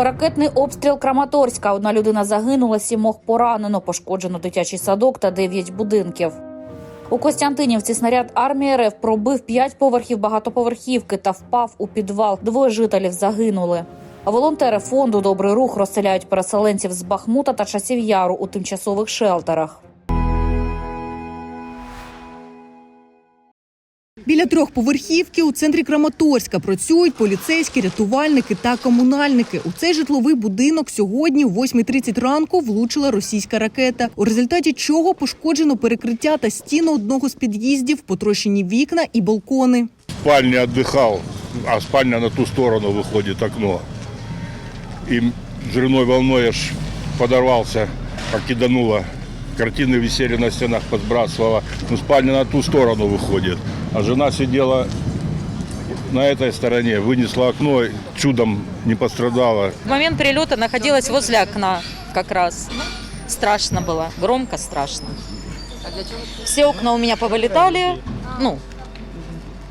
Ракетний обстріл Краматорська. Одна людина загинула, сімох поранено, пошкоджено дитячий садок та дев'ять будинків. У Костянтинівці снаряд армії РФ пробив п'ять поверхів багатоповерхівки та впав у підвал. Двоє жителів загинули. Волонтери фонду Добрий рух розселяють переселенців з Бахмута та часів яру у тимчасових шелтерах. Біля трьох поверхівки у центрі Краматорська працюють поліцейські, рятувальники та комунальники. У цей житловий будинок сьогодні, в 8.30 ранку, влучила російська ракета, у результаті чого пошкоджено перекриття та стіну одного з під'їздів, потрощені вікна і балкони. Спальня віддихав, а спальня на ту сторону виходить окно. І жирною волною ж подорвався, а кидануло. Картини висели на стінах, підбрасувало. Ну, спальня на ту сторону виходить. А жена сидела на этой стороне, вынесла окно, чудом не пострадала. В момент прилета находилась возле окна как раз. Страшно было, громко страшно. Все окна у меня повылетали, ну,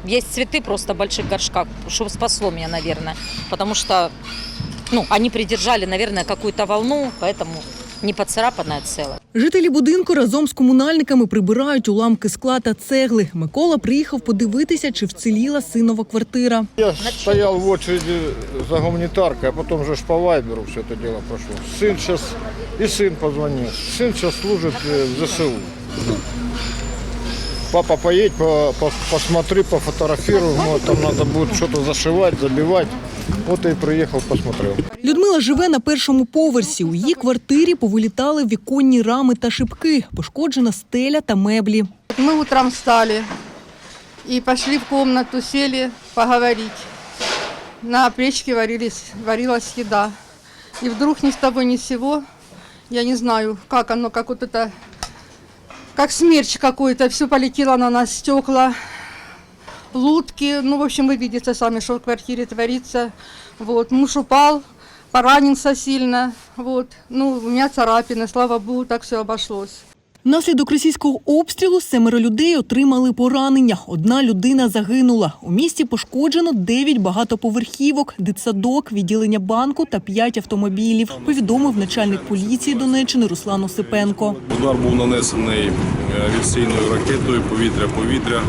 есть цветы просто в больших горшках, что спасло меня, наверное, потому что, ну, они придержали, наверное, какую-то волну, поэтому не поцарапанное целое. Жителі будинку разом з комунальниками прибирають уламки скла та цегли. Микола приїхав подивитися, чи вціліла синова квартира. Я стояв в очереді за гуманітаркою, а потім вже ж по вайберу все це діло пройшло. Син зараз і син позвонив. Син зараз служить е, в ЗСУ. Папа, поедь, по, посмотри, пофотографируй. Ну, там надо будет что-то зашивать. Вот и приехал, посмотрел. Людмила живе на першому поверсі. У її квартирі повилітали віконні рами та шибки, пошкоджена стеля та меблі. Ми утром встали і пішли в кімнату, сіли поговорити. На печці варились, варилась їда. І вдруг ні з того ні с сего, я не знаю, як оно, как вот это, как смерч какой-то, все полетело на нас, стекла, лутки. Ну, в общем, вы видите сами, что в квартире творится. Вот, муж упал, поранился сильно. Вот, ну, у меня царапины, слава богу, так все обошлось. Внаслідок російського обстрілу семеро людей отримали поранення. Одна людина загинула. У місті пошкоджено дев'ять багатоповерхівок, дитсадок, відділення банку та п'ять автомобілів. Повідомив начальник поліції Донеччини Руслан Осипенко. Удар був нанесений е, авіаційною ракетою повітря-повітря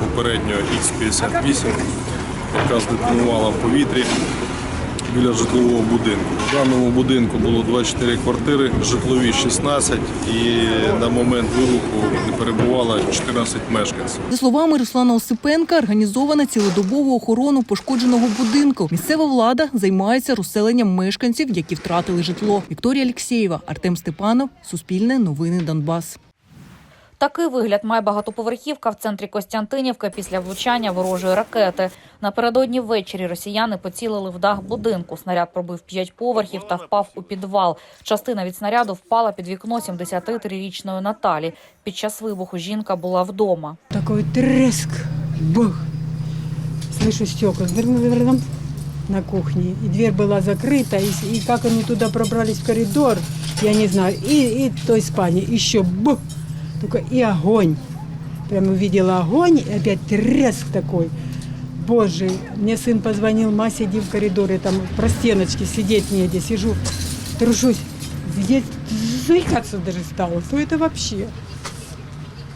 попередньо Х-58, яка здетонувала в повітрі біля житлового будинку. В даному будинку було 24 квартири, житлові 16 і на момент вибуху перебувало 14 мешканців. За словами Руслана Осипенка, організована цілодобову охорону пошкодженого будинку. Місцева влада займається розселенням мешканців, які втратили житло. Вікторія Алексєєва, Артем Степанов, Суспільне, Новини Донбас. Такий вигляд має багатоповерхівка в центрі Костянтинівки після влучання ворожої ракети. Напередодні ввечері росіяни поцілили в дах будинку. Снаряд пробив п'ять поверхів та впав у підвал. Частина від снаряду впала під вікно 73-річної Наталі. Під час вибуху жінка була вдома. Такий треск, бах. Слышу стекла. на кухні. І двір була закрита, і и вони туди пробрались в коридор, я не знаю. І и той і еще бух, только и огонь. Прям увидела огонь, и опять треск такой. Боже, мне сын позвонил, ма, сиди в коридоре, там про стеночки сидеть негде, сижу, трушусь. Здесь заикаться даже стало, то это вообще?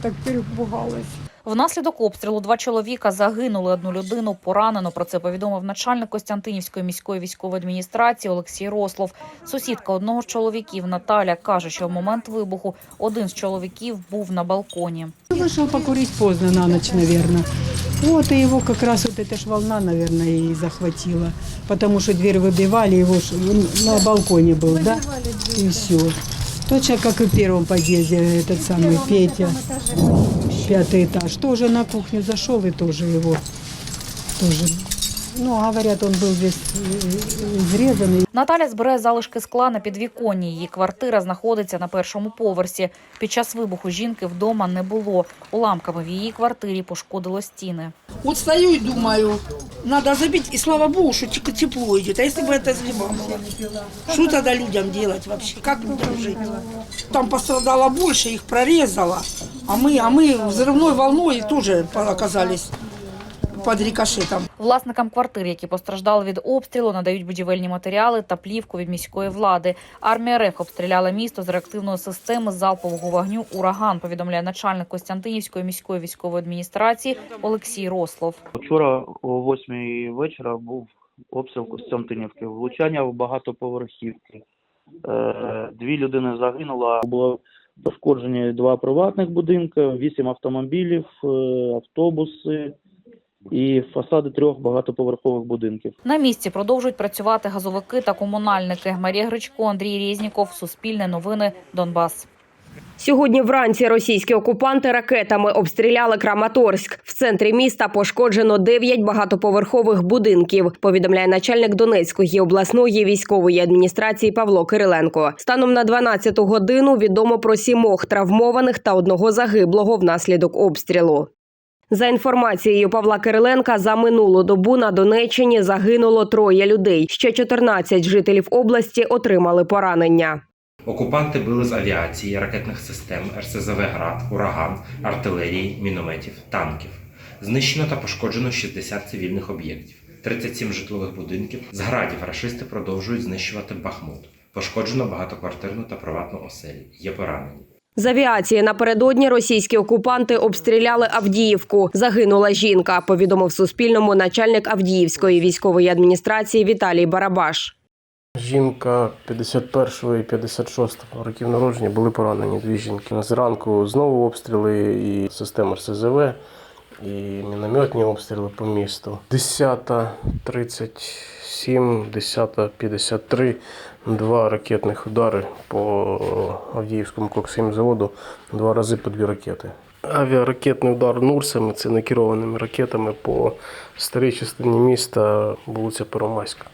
Так перепугалась. Внаслідок обстрілу два чоловіка загинули, одну людину поранено. Про це повідомив начальник Костянтинівської міської військової адміністрації Олексій Рослов. Сусідка одного з чоловіків Наталя каже, що в момент вибуху один з чоловіків був на балконі. Вышел покурить поздно на ночь, наверное. Вот и его как раз вот эта ж волна, наверное, и захватила. Потому что дверь выбивали, его ж- он на балконе был, да? И все. Точно как и в первом подъезде этот самый Петя, пятый этаж. Тоже на кухню зашел и тоже его тоже. Ну, говорят, он был весь э, изрезанный. Наталя збирає залишки скла на підвіконні. Її квартира знаходиться на першому поверсі. Під час вибуху жінки вдома не було. Уламками в її квартирі пошкодило стіни. Вот стою и думаю, надо забить, и слава богу, что тек- тепло идет. А если бы это зима была? Что тогда людям делать вообще? Как людям жить? Там пострадало больше, их прорезало. А мы, а мы взрывной волной тоже оказались под рикошетом. Власникам квартир, які постраждали від обстрілу, надають будівельні матеріали та плівку від міської влади. Армія РФ обстріляла місто з реактивної системи залпового вогню «Ураган», повідомляє начальник Костянтинівської міської військової адміністрації Олексій Рослов. Вчора о 8 вечора був обстріл Костянтинівки, влучання в багатоповерхівки. Е, Дві людини загинуло, було пошкоджені два приватних будинки, вісім автомобілів, е, автобуси і фасади трьох багатоповерхових будинків. На місці продовжують працювати газовики та комунальники. Марія Гречко, Андрій Рєзніков, Суспільне новини, Донбас. Сьогодні вранці російські окупанти ракетами обстріляли Краматорськ. В центрі міста пошкоджено 9 багатоповерхових будинків. Повідомляє начальник Донецької обласної військової адміністрації Павло Кириленко. Станом на 12 годину відомо про сімох травмованих та одного загиблого внаслідок обстрілу. За інформацією Павла Кириленка, за минулу добу на Донеччині загинуло троє людей. Ще 14 жителів області отримали поранення. Окупанти били з авіації, ракетних систем, РСЗВ «Град», «Ураган», артилерії, мінометів, танків. Знищено та пошкоджено 60 цивільних об'єктів, 37 житлових будинків. З градів рашисти продовжують знищувати Бахмут. Пошкоджено багатоквартирну та приватну оселі. Є поранені. З авіації напередодні російські окупанти обстріляли Авдіївку. Загинула жінка. Повідомив Суспільному начальник Авдіївської військової адміністрації Віталій Барабаш. Жінка 51 і 56 років народження були поранені дві жінки. Зранку знову обстріли і система РСЗВ, і мінометні обстріли по місту. 10.37, 10.53, два ракетних удари по Авдіївському коксимзаводу, два рази по дві ракети. Авіаракетний удар Нурсами це накерованими ракетами по старій частині міста, вулиця Первомайська.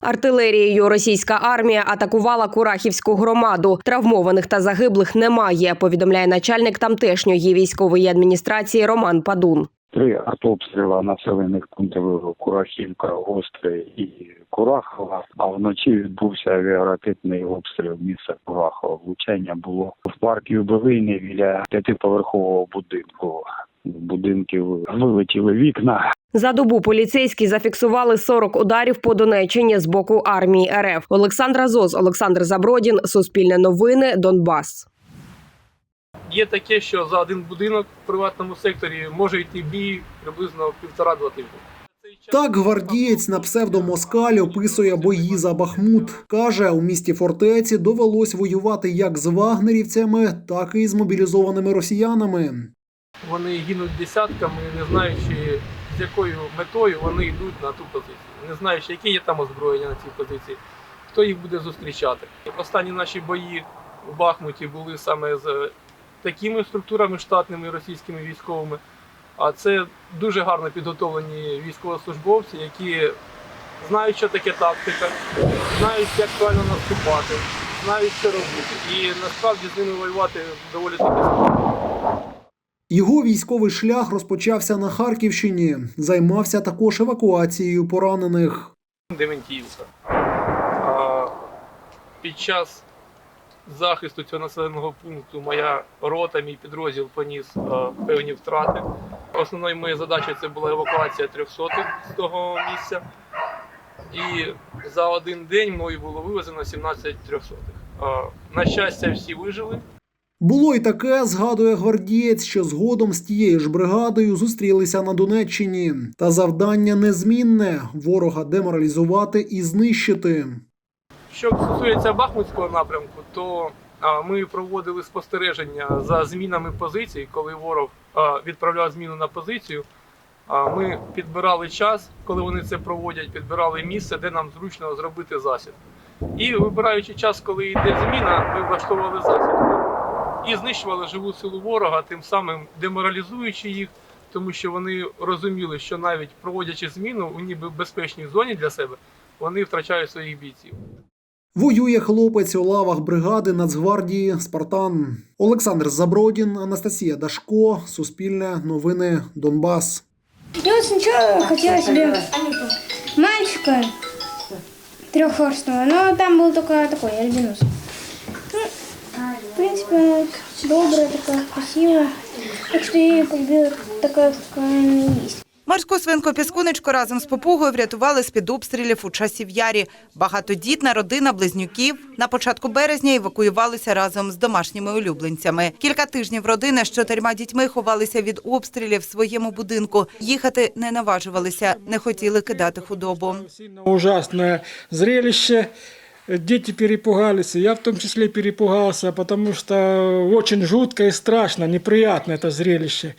Артилерією російська армія атакувала Курахівську громаду. Травмованих та загиблих немає. Повідомляє начальник тамтешньої військової адміністрації Роман Падун. Три артобстріла населених пунктів Курахівка, Гостре і Курахова. А вночі відбувся авіаракетний обстріл міста Курахова. Влучання було в парку Юбилейний біля п'ятиповерхового будинку. Будинків вилетіли вікна. За добу поліцейські зафіксували 40 ударів по Донеччині з боку армії РФ. Олександра Зоз, Олександр Забродін, Суспільне новини, Донбас. Є таке, що за один будинок в приватному секторі може йти бій приблизно півтора-два тижні. Так гвардієць на псевдомоскаль описує бої за Бахмут. Каже, у місті фортеці довелось воювати як з вагнерівцями, так і з мобілізованими росіянами. Вони гинуть десятками, не знаючи з якою метою вони йдуть на ту позицію, не знаючи, яке є там озброєння на цій позиції, хто їх буде зустрічати. Останні наші бої в Бахмуті були саме з такими структурами штатними російськими військовими. А це дуже гарно підготовлені військовослужбовці, які знають, що таке тактика, знають, як правильно наступати, знають, що робити. І насправді з ними воювати доволі таки складно. Його військовий шлях розпочався на Харківщині. Займався також евакуацією поранених. Дементіївка. Під час захисту цього населеного пункту моя рота, мій підрозділ поніс е, певні втрати. Основною моєю задачею це була евакуація 300 з того місця. І за один день мною було вивезено 17 трьохсотих. На щастя, всі вижили. Було й таке, згадує гвардієць, що згодом з тією ж бригадою зустрілися на Донеччині. Та завдання незмінне ворога деморалізувати і знищити. Що стосується Бахмутського напрямку, то ми проводили спостереження за змінами позицій, коли ворог відправляв зміну на позицію. Ми підбирали час, коли вони це проводять, підбирали місце, де нам зручно зробити засідку. І вибираючи час, коли йде зміна, ми влаштовували засідку і знищували живу силу ворога, тим самим деморалізуючи їх, тому що вони розуміли, що навіть проводячи зміну у ніби безпечній зоні для себе, вони втрачають своїх бійців. Воює хлопець у лавах бригади Нацгвардії Спартан. Олександр Забродін, Анастасія Дашко, Суспільне новини Донбас. Я вот сначала хотела себе мальчика треххорстного, но там был только такой альбинос. Ну, в принципе, она добрая, такая красивая. Так что я ее полюбила такая, какая она есть. Морську свинку Піскунечко разом з попугою врятували з-під обстрілів у часів ярі. Багатодітна родина близнюків на початку березня евакуювалися разом з домашніми улюбленцями. Кілька тижнів родина з чотирма дітьми ховалися від обстрілів в своєму будинку. Їхати не наважувалися, не хотіли кидати худобу. ужасное зрелище. Дети перепугались, и я в том числе перепугался, потому что очень жутко и страшно, неприятно это зрелище.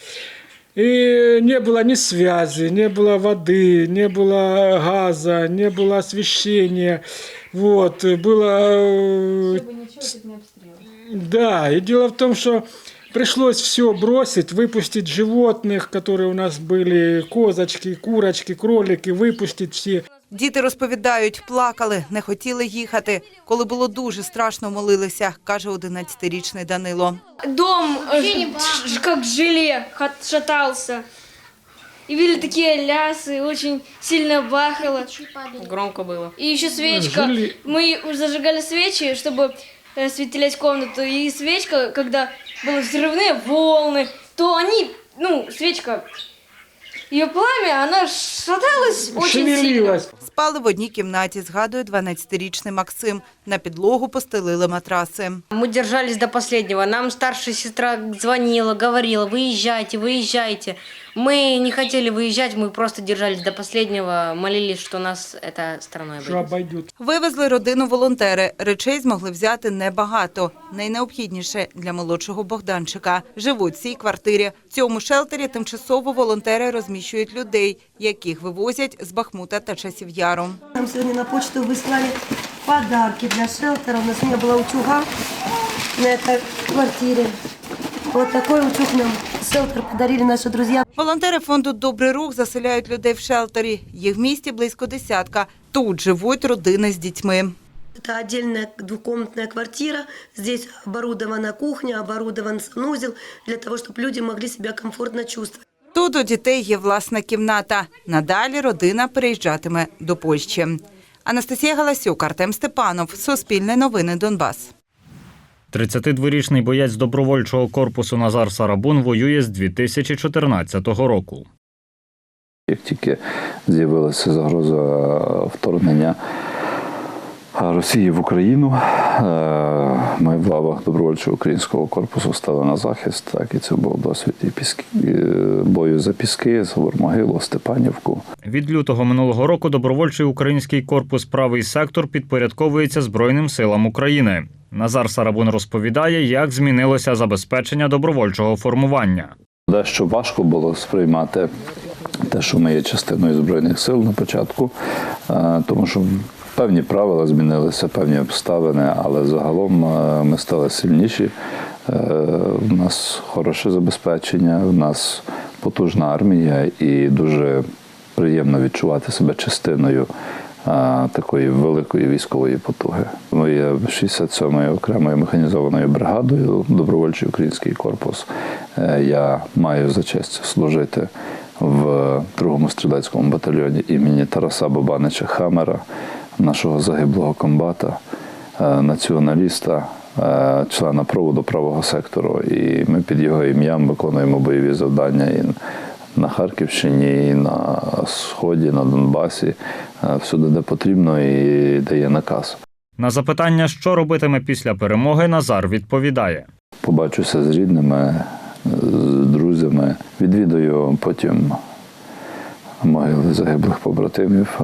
И не было ни связи, не было воды, не было газа, не было освещения. Вот, было... э, Да, и дело в том, что пришлось все бросить, выпустить животных, которые у нас были, козочки, курочки, кролики, выпустить все. Діти розповідають, плакали, не хотіли їхати. Коли було дуже страшно, молилися, каже 11-річний Данило. Дом э, ш- как желе хат- шатался. И были такие лясы, очень сильно бахало. Громко было. И еще свечка. Жили- Мы зажигали свечи, чтобы э, светились комнату. И свечка, когда были взрывные волны, то они, ну, свечка, ее пламя, она шаталась очень сильно. Шевелилась. Спали в одній кімнаті, згадує 12-річний Максим. На підлогу постелили матраси. Мы держались до последнего. Нам старшая сестра звонила, говорила, выезжайте, выезжайте. Мы не хотели выезжать, мы просто держались до последнего, молились, что нас эта страной Что обойдет. обойдет. Вивезли родину волонтери. Речей змогли взяти небагато. Найнеобхідніше для молодшого Богданчика. Живуть в цій квартирі. В цьому шелтері тимчасово волонтери розміщують людей, яких вивозять з Бахмута та часів яру. Нам сегодня на почту выслали подарки для шелтера. У нас не было утюга на этой квартире. Вот такой утюг нам шелтер подарили наши друзья. Волонтери фонду Добрий рух заселяють людей в шелтері. Їх в місті близько десятка. Тут живуть родини з дітьми. Это отдельная двухкомнатная квартира. Здесь оборудована кухня, оборудован санузел для того, чтобы люди могли себя комфортно чувствовать. Тут у дітей є власна кімната. Надалі родина переїжджатиме до Польщі. Анастасія Галасюк, Артем Степанов, Суспільне новини Донбас. 32-річний боєць добровольчого корпусу Назар Сарабун воює з 2014 року. Як тільки з'явилася загроза вторгнення Росії в Україну, е, ми в лавах добровольчого українського корпусу стали на захист. Так, і це був досвід і піски, і бою за піски, за Вормогилу, Степанівку. Від лютого минулого року добровольчий український корпус правий сектор підпорядковується Збройним силам України. Назар Сарабун розповідає, як змінилося забезпечення добровольчого формування. Дещо важко було сприймати те, що ми є частиною Збройних сил на початку, е, тому що певні правила змінилися, певні обставини, але загалом е, ми стали сильніші. Е, У нас хороше забезпечення, у нас потужна армія і дуже приємно відчувати себе частиною такої великої військової потуги. Ми є 67-ю окремою механізованою бригадою, добровольчий український корпус. Е, Я маю за честь служити в другому стрілецькому батальйоні імені Тараса Бабанича Хамера, нашого загиблого комбата, е, націоналіста, е, члена проводу правого сектору. І ми під його ім'ям виконуємо бойові завдання на Харківщині, і на Сході, на Донбасі, е, всюди, де потрібно, і де є наказ. На запитання, що робитиме після перемоги, Назар відповідає. Побачуся з рідними, з друзями, відвідаю потім могили загиблих побратимів, е,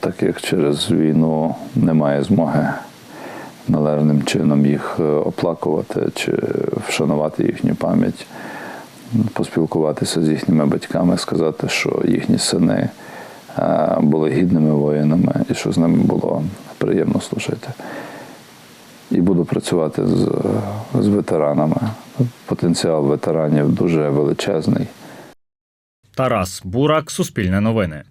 так як через війну немає змоги належним чином їх е, оплакувати чи вшанувати їхню пам'ять, поспілкуватися з їхніми батьками, сказати, що їхні сини е, були гідними воїнами і що з ними було приємно служити. І буду працювати з, з ветеранами. Потенціал ветеранів дуже величезний. Тарас Бурак, Суспільне новини.